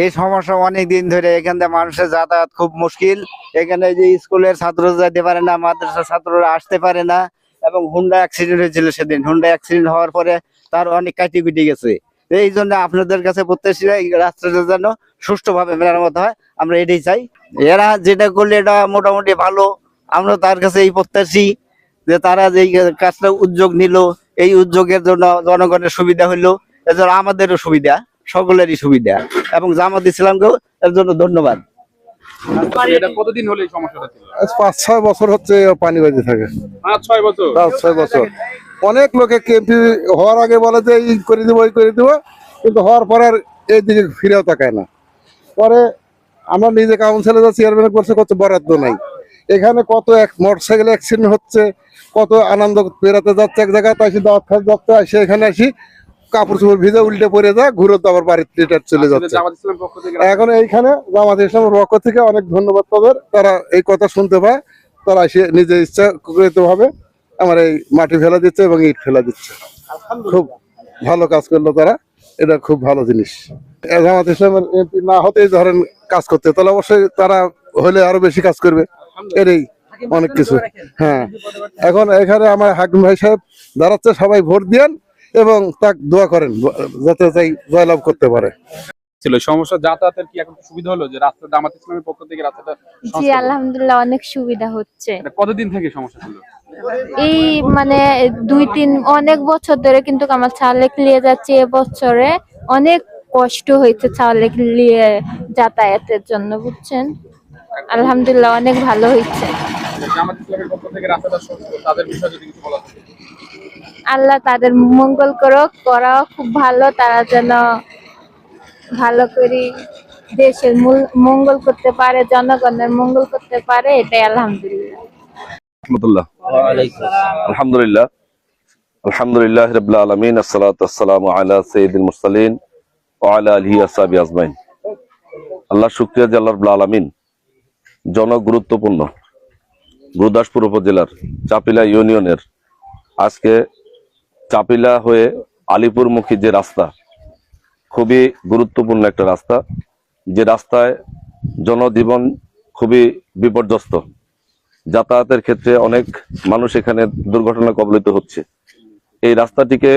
এই সমস্যা অনেক দিন ধরে। এখান থেকে মানুষের যাতায়াত খুব মুশকিল। এখানে যে স্কুলের ছাত্র যেতে পারে না, মাদ্রাসার ছাত্ররা আসতে পারে না, এবং হুন্ডা অ্যাক্সিডেন্ট হয়েছিল সেদিন। হুন্ডা অ্যাক্সিডেন্ট হওয়ার পরে তার অনেক কাটি কুটি গেছে। এই জন্য আপনাদের কাছে প্রত্যাশী এই রাস্তাটা যেন সুষ্ঠুভাবে মেরামত হয়। আমরা এটাই চাই। এরা যেটা করলে এটা মোটামুটি ভালো। আমরা তার কাছে এই প্রত্যাশী যে তারা যে কাজটা উদ্যোগ নিল, এই উদ্যোগের জন্য জনগণের সুবিধা হইল। এজন্য আমাদেরও সুবিধা, সকলেরই সুবিধা। এবং জামাত ইসলামকেও এর জন্য ধন্যবাদ। কতদিন হলো সমস্যাটা ছিল? পাঁচ ছয় বছর হচ্ছে পানি বাজে থাকে। পাঁচ ছয় বছর? পাঁচ ছয় বছর। অনেক লোকে কেমপি হওয়ার আগে বলে যে এই করে দিব করে দিব। কিন্তু হওয়ার পরে আর এই দিকে ফিরেও তাকায় না। পরে আমরা নিজে কাউন্সিলে যা চেয়ারম্যান করছে কত বরাদ্দ নাই। এখানে কত এক মোটরসাইকেল অ্যাক্সিডেন্ট হচ্ছে কত আনন্দ বেড়াতে যাচ্ছে এক জায়গায় তাই দাওয়াত খাস যাচ্ছে আসে এখানে আসি। কাপড় চোপড় ভিজে উল্টে পড়ে যায় ঘুরে তো আবার বাড়িতে রিটার চলে যাচ্ছে। এখন এইখানে জামাত ইসলামের পক্ষ থেকে অনেক ধন্যবাদ তাদের। তারা এই কথা শুনতে পায় তারা এসে নিজের ইচ্ছা ভাবে আমার এই মাটি ফেলা দিচ্ছে এবং ইট ফেলা দিচ্ছে। খুব ভালো কাজ করল তারা এটা খুব ভালো জিনিস। জামাত ইসলামের এমপি না হতেই ধরেন কাজ করতে তাহলে অবশ্যই তারা হলে আরও বেশি কাজ করবে। এরই অনেক কিছু। হ্যাঁ। এখন এখানে আমার হাকিম ভাই সাহেব দাঁড়াচ্ছে সবাই ভোট দিয়েন। এবং তাকে দোয়া করেন যাতে তাই জয়লাভ করতে পারে। ছিল। সমস্যা যাতায়াতের কি এখন সুবিধা হলো? যে রাস্তা জামাত ইসলামের পক্ষ থেকে রাস্তাটা জি আলহামদুলিল্লাহ অনেক সুবিধা হচ্ছে। কতদিন থেকে সমস্যা ছিল? এই মানে দুই তিন অনেক বছর ধরে কিন্তু আমার যাচ্ছে এবছরে অনেক কষ্ট হয়েছে নিয়ে যাতায়াতের জন্য বুঝছেন? আলহামদুলিল্লাহ অনেক ভালো হয়েছে। জামাত ইসলামের পক্ষ থেকে রাস্তাটা তাদের বিষয়ে যদি কিছু বলা থাকে। আল্লাহ তাদের মঙ্গল করুক করাও খুব ভালো। তারা যেন ভালো করে দেশের মঙ্গল করতে পারে জনগণের মঙ্গল করতে পারে এটাই আলহামদুলিল্লাহ। আলহামদুলিল্লাহ। আলহামদুলিল্লাহ রবিল্লা আলমিন আসসালাতু আসসালামু আলা সৈয়দুল মুরসালিন আলা আলহি আসাবি আজমাইন। আল্লাহ শুক্রিয়া আল্লাহ রব্লা আলমিন জনগুরুত্বপূর্ণ। গুরুদাসপুর উপজেলার চাপিলা ইউনিয়নের আজকে চাপিলা হয়ে আলিপুরমুখী যে রাস্তা, খুবই গুরুত্বপূর্ণ একটা রাস্তা, যে রাস্তায় জনজীবন খুবই বিপর্যস্ত। যাতায়াতের ক্ষেত্রে অনেক মানুষ এখানে দুর্ঘটনা কবলিত হচ্ছে। এই রাস্তাটিকে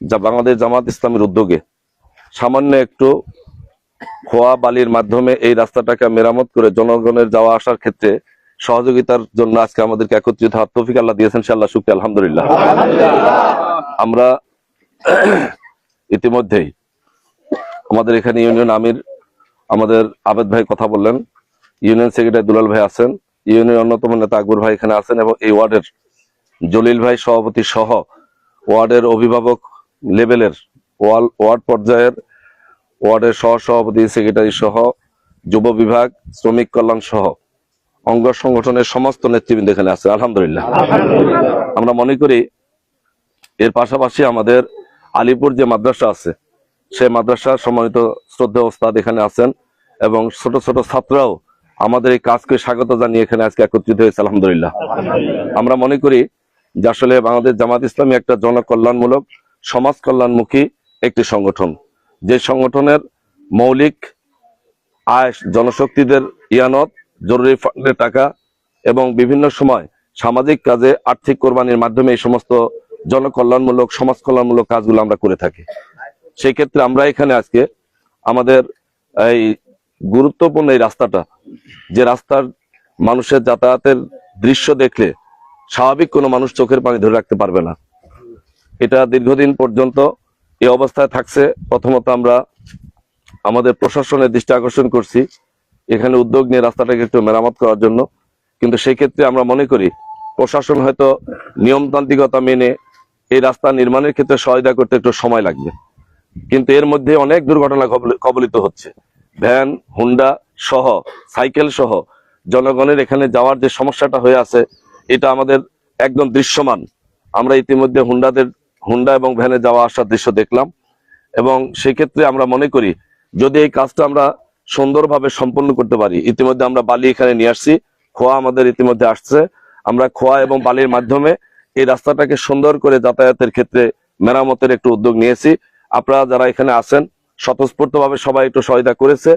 যা বাংলাদেশ জামাত ইসলামের উদ্যোগে সামান্য একটু খোয়া বালির মাধ্যমে এই রাস্তাটাকে মেরামত করে জনগণের যাওয়া আসার ক্ষেত্রে সহযোগিতার জন্য আজকে আমাদেরকে একত্রিত হওয়ার তৌফিক আল্লাহ দিয়েছেন সে আল্লাহ শুক্রিয়া আলহামদুলিল্লাহ। আমরা ইতিমধ্যেই আমাদের এখানে ইউনিয়ন আমির, আমাদের আবেদ ভাই কথা বললেন। ইউনিয়ন সেক্রেটারি দুলাল ভাই আছেন। ইউনিয়নের অন্যতম নেতা আকবর ভাই এখানে আছেন এবং এই ওয়ার্ডের জলিল ভাই সভাপতি সহ ওয়ার্ডের অভিভাবক লেভেলের ওয়ার্ড পর্যায়ের ওয়ার্ডের সহ সভাপতি সেক্রেটারি সহ, যুব বিভাগ, শ্রমিক কল্যাণ সহ অঙ্গ সংগঠনের সমস্ত নেতৃবৃন্দ এখানে আছে আলহামদুলিল্লাহ। আমরা মনে করি এর পাশাপাশি আমাদের আলিপুর যে মাদ্রাসা আছে সেই মাদ্রাসার সম্মানিত শ্রদ্ধা ওস্তাদ এখানে আছেন এবং ছোট ছোট ছাত্ররাও আমাদের এই কাজকে স্বাগত জানিয়ে এখানে আজকে একত্রিত হয়েছে আলহামদুলিল্লাহ। আমরা মনে করি যে আসলে বাংলাদেশ জামাত ইসলামী একটা জনকল্যাণমূলক সমাজ কল্যাণমুখী একটি সংগঠন। যে সংগঠনের মৌলিক আয় জনশক্তিদের ইয়ানত জরুরি ফান্ডের টাকা এবং বিভিন্ন সময় সামাজিক কাজে আর্থিক কোরবানির মাধ্যমে এই সমস্ত জনকল্যাণমূলক সমাজ কল্যাণমূলক কাজগুলো আমরা করে থাকি। সেই ক্ষেত্রে আমরা এখানে আজকে আমাদের এই গুরুত্বপূর্ণ এই রাস্তাটা, যে রাস্তার মানুষের যাতায়াতের দৃশ্য দেখলে স্বাভাবিক কোনো মানুষ চোখের পানি ধরে রাখতে পারবে না। এটা দীর্ঘদিন পর্যন্ত এই অবস্থায় থাকছে। প্রথমত আমরা আমাদের প্রশাসনের দৃষ্টি আকর্ষণ করছি। এখানে উদ্যোগ নিয়ে রাস্তাটাকে একটু মেরামত করার জন্য। কিন্তু সেই ক্ষেত্রে আমরা মনে করি, প্রশাসন হয়তো নিয়মতান্ত্রিকতা মেনে এই রাস্তা নির্মাণের ক্ষেত্রে সহায়তা করতে একটু সময় লাগবে। কিন্তু এর মধ্যে অনেক দুর্ঘটনা কবলিত হচ্ছে। ভ্যান, হুন্ডা সহ, সাইকেল সহ জনগণের এখানে যাওয়ার যে সমস্যাটা হয়ে আছে, এটা আমাদের একদম দৃশ্যমান। আমরা ইতিমধ্যে হুন্ডাদের হুন্ডা এবং ভ্যানে যাওয়া আসার দৃশ্য দেখলাম। এবং সেক্ষেত্রে আমরা মনে করি, যদি এই কাজটা আমরা সুন্দরভাবে সম্পন্ন করতে পারি। ইতিমধ্যে আমরা বালি এখানে নিয়ে আসছি। খোয়া আমাদের ইতিমধ্যে আসছে। আমরা খোয়া এবং বালির মাধ্যমে এই রাস্তাটাকে সুন্দর করে যাতায়াতের ক্ষেত্রে মেরামতের একটু উদ্যোগ নিয়েছি। আপনারা যারা এখানে আছেন, স্বতঃস্ফূর্তভাবে সবাই একটু সহায়তা করেছে।